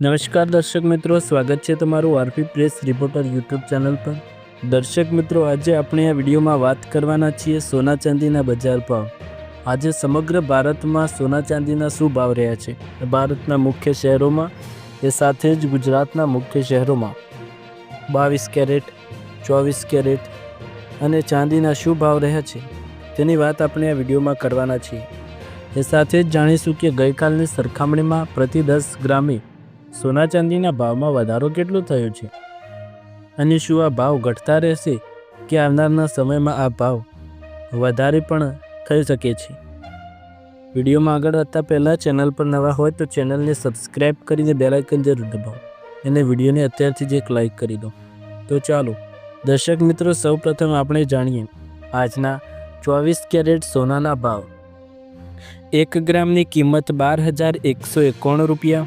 નમસ્કાર દર્શક મિત્રો, સ્વાગત છે તમારું RP press reporter YouTube channel પર. દર્શક મિત્રો, આજે આપણે આ વિડીયોમાં વાત કરવાના છીએ સોના ચાંદીના બજાર ભાવ. આજે સમગ્ર ભારતમાં સોના ચાંદીના શું ભાવ રહ્યા છે? ભારતના મુખ્ય શહેરોમાં એ સાથે જ ગુજરાતના મુખ્ય શહેરોમાં. બાવીસ કેરેટ, ચોવીસ કેરેટ અને ચાંદીના શું ભાવ રહ્યા છે? તેની વાત આપણે આ વિડીયોમાં કરવાના છીએ. એ સાથે જ જાણીશું કે ગઈકાલની સરખામણીમાં પ્રતિ દસ ગ્રામે સોના ચાંદીના ભાવમાં વધારો કેટલો થયો છે? અને શું આ ભાવ ઘટતા રહેશે કે આવનારના સમયમાં આ ભાવ વધારે પણ થઈ શકે છે? વિડીયોમાં આગળ વધતા પહેલાં ચેનલ પર નવા હોય તો ચેનલને સબસ્ક્રાઈબ કરીને બેલાઇકન જરૂર દબાવો અને વિડીયોને અત્યારથી જ એક લાઇક કરી દો. તો ચાલો, દર્શક મિત્રો, સૌપ્રથમ આપણે જાણીએ આજના ચોવીસ કેરેટ સોનાના ભાવ. એક ગ્રામની કિંમત બાર હજાર એકસો એકાણું રૂપિયા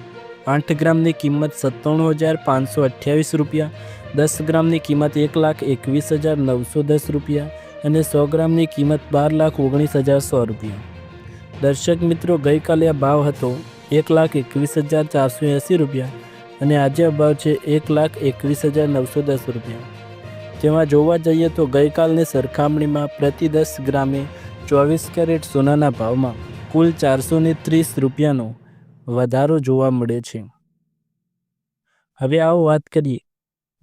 આઠ ગ્રામની કિંમત સત્તાણું હજાર પાંચસો અઠ્યાવીસ રૂપિયા, દસ ગ્રામની કિંમત એક લાખ એકવીસ હજાર નવસો દસ રૂપિયા અને સો ગ્રામની કિંમત બાર લાખ ઓગણીસ હજાર સો રૂપિયા. દર્શક મિત્રો, ગઈકાલે આ ભાવ હતો એક લાખ એકવીસ હજાર ચારસો એંસી રૂપિયા અને આજે આ ભાવ છે એક લાખ એકવીસ હજાર નવસો દસ રૂપિયા. જેમાં જોવા જઈએ તો ગઈકાલની સરખામણીમાં પ્રતિ દસ ગ્રામે ચોવીસ કેરેટ સોનાના ભાવમાં કુલ ચારસો ત્રીસ રૂપિયાનો વધારો જોવા મળે છે. હવે આવો વાત કરીએ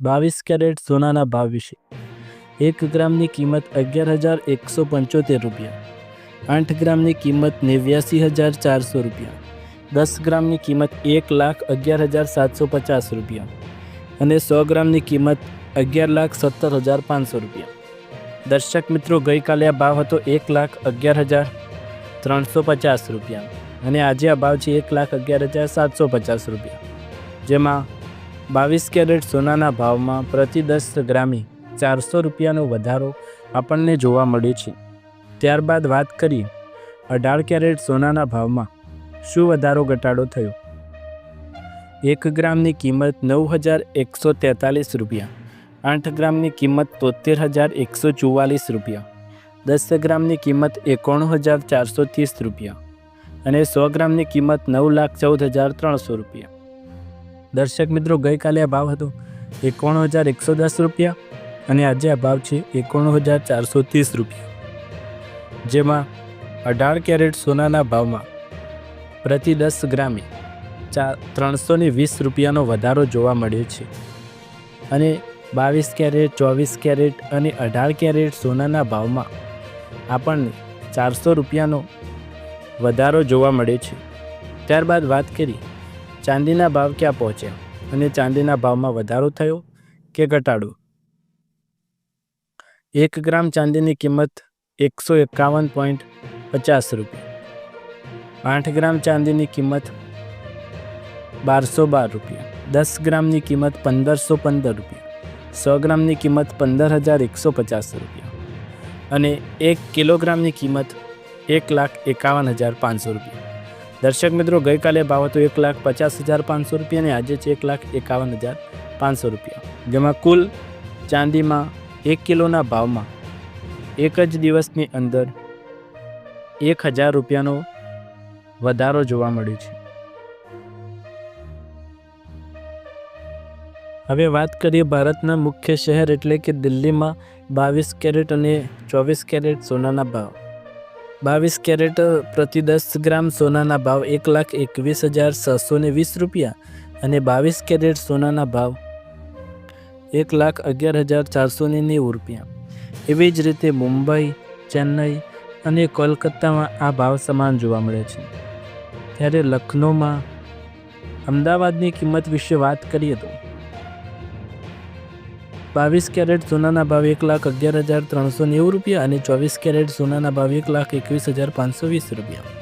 બાવીસ કેરેટ સોનાના ભાવ વિશે. એક ગ્રામની કિંમત અગિયાર હજાર એકસો પંચોતેર રૂપિયા. આઠ ગ્રામની કિંમત નેવ્યાસી હજાર ચારસો રૂપિયા. દસ ગ્રામની કિંમત એક લાખ અગિયાર હજાર સાતસો પચાસ રૂપિયા. અને સો ગ્રામની કિંમત અગિયાર લાખ સત્તર હજાર પાંચસો રૂપિયા. દર્શક મિત્રો, ગઈકાલે આ ભાવ હતો એક લાખ અગિયાર હજાર ત્રણસો પચાસ રૂપિયા. અને આજે આ ભાવ છે એક લાખ અગિયાર હજાર સાતસો પચાસ રૂપિયા. જેમાં બાવીસ કેરેટ સોનાના ભાવમાં પ્રતિ દસ ગ્રામે ચારસો રૂપિયાનો વધારો આપણને જોવા મળ્યો છે. ત્યારબાદ વાત કરીએ અઢાર કેરેટ સોનાના ભાવમાં શું વધારો ઘટાડો થયો? એક ગ્રામની કિંમત નવ હજાર એકસો તેતાલીસ રૂપિયા, આઠ ગ્રામની કિંમત તોતેર હજાર એકસો ચુવાલીસ રૂપિયા, દસ ગ્રામની કિંમત એકોણ હજાર ચારસો ત્રીસ રૂપિયા અને સો ગ્રામની કિંમત નવ લાખ ચૌદ હજાર ત્રણસો રૂપિયા. દર્શક મિત્રો, ગઈકાલે આ ભાવ હતો એકોણ હજાર એકસો દસ રૂપિયા અને આજે આ ભાવ છે એકોણ હજાર ચારસો ત્રીસ રૂપિયા. જેમાં અઢાર કેરેટ સોનાના ભાવમાં પ્રતિ દસ ગ્રામે ચાર ત્રણસો ને વીસ રૂપિયાનો વધારો જોવા મળ્યો છે. અને બાવીસ કેરેટ, ચોવીસ કેરેટ અને અઢાર કેરેટ સોનાના ભાવમાં આપણને ચારસો રૂપિયાનો વધારો જોવા મળે છે. ત્યારબાદ વાત કરી, ચાંદીના ભાવ ક્યાં પહોંચ્યા અને ચાંદીના ભાવમાં વધારો થયો કે ઘટાડો? એક ગ્રામ ચાંદીની કિંમત એકસો એકાવન પોઈન્ટ પચાસ રૂપિયા. આઠ ગ્રામ ચાંદીની કિંમત બારસો બાર રૂપિયા. દસ ગ્રામની કિંમત પંદરસો પંદર રૂપિયા. સો ગ્રામની કિંમત પંદર હજાર એકસો પચાસ રૂપિયા. અને એક કિલોગ્રામની કિંમત એક લાખ એકાવન હજાર પાંચસો રૂપિયા. દર્શક મિત્રો, ગઈકાલે ભાવ હતો એક લાખ પચાસ હજાર પાંચસો રૂપિયા અને આજે છે એક લાખ એકાવન હજાર પાંચસો રૂપિયા. જેમાં કુલ ચાંદીમાં એક કિલોના ભાવમાં એક જ દિવસની અંદર એક હજાર રૂપિયાનો વધારો જોવા મળ્યો છે. હવે વાત કરીએ ભારતના મુખ્ય શહેર એટલે કે દિલ્હીમાં બાવીસ કેરેટ અને ચોવીસ કેરેટ સોનાના ભાવ. બાવીસ કેરેટ પ્રતિ દસ ગ્રામ સોનાના ભાવ એક લાખ એકવીસ હજાર છસો ને વીસ રૂપિયા અને બાવીસ કેરેટ સોનાના ભાવ એક લાખ અગિયાર હજાર ચારસો ને નેવું રૂપિયા. એવી જ રીતે મુંબઈ, ચેન્નઈ અને કોલકાતામાં આ ભાવ સમાન જોવા મળે છે. ત્યારે લખનૌમાં અમદાવાદની કિંમત વિશે વાત કરીએ તો બાવીસ કેરેટ સોનાના ભાવ એક લાખ અગિયાર હજાર ત્રણસો નેવું રૂપિયા અને ચોવીસ કેરેટ સોનાના ભાવ એક લાખ એકવીસ હજાર પાંચસો વીસ રૂપિયા.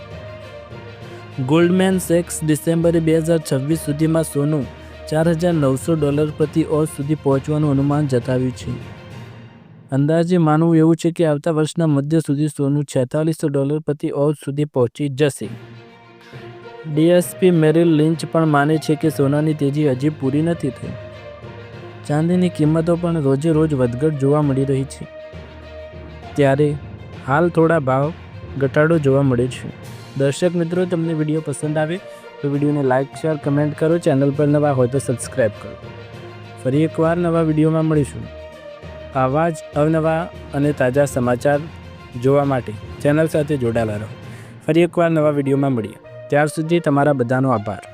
ગોલ્ડમેન સેક્સ ડિસેમ્બરે બે હજાર છવ્વીસ સુધીમાં સોનું ચાર હજાર નવસો ડોલર પ્રતિ ઓઝ સુધી પહોંચવાનું અનુમાન જતાવ્યું છે. અંદાજે માનવું એવું છે કે આવતા વર્ષના મધ્ય સુધી સોનું છેતાલીસો ડોલર પ્રતિ ઓઝ સુધી પહોંચી જશે. ડીએસપી મેરિલ લિંચ પણ માને છે કે સોનાની તેજી હજી પૂરી નથી થઈ. ચાંદીની કિંમતો પણ રોજે રોજ વધઘટ જોવા મળી રહી છે. ત્યારે હાલ થોડા ભાવ ઘટાડો જોવા મળે છે. દર્શક મિત્રો, તમને વીડિયો પસંદ આવે તો વિડીયોને લાઇક શેર, કમેન્ટ કરો. ચેનલ પર નવા હોય તો સબસ્ક્રાઈબ કરો. ફરી એકવાર નવા વિડીયોમાં મળીશું. આવા જ અવનવા અને તાજા સમાચાર જોવા માટે ચેનલ સાથે જોડાયેલા રહો. ફરી એકવાર નવા વિડીયોમાં મળીએ. ત્યાર સુધી તમારા બધાનો આભાર.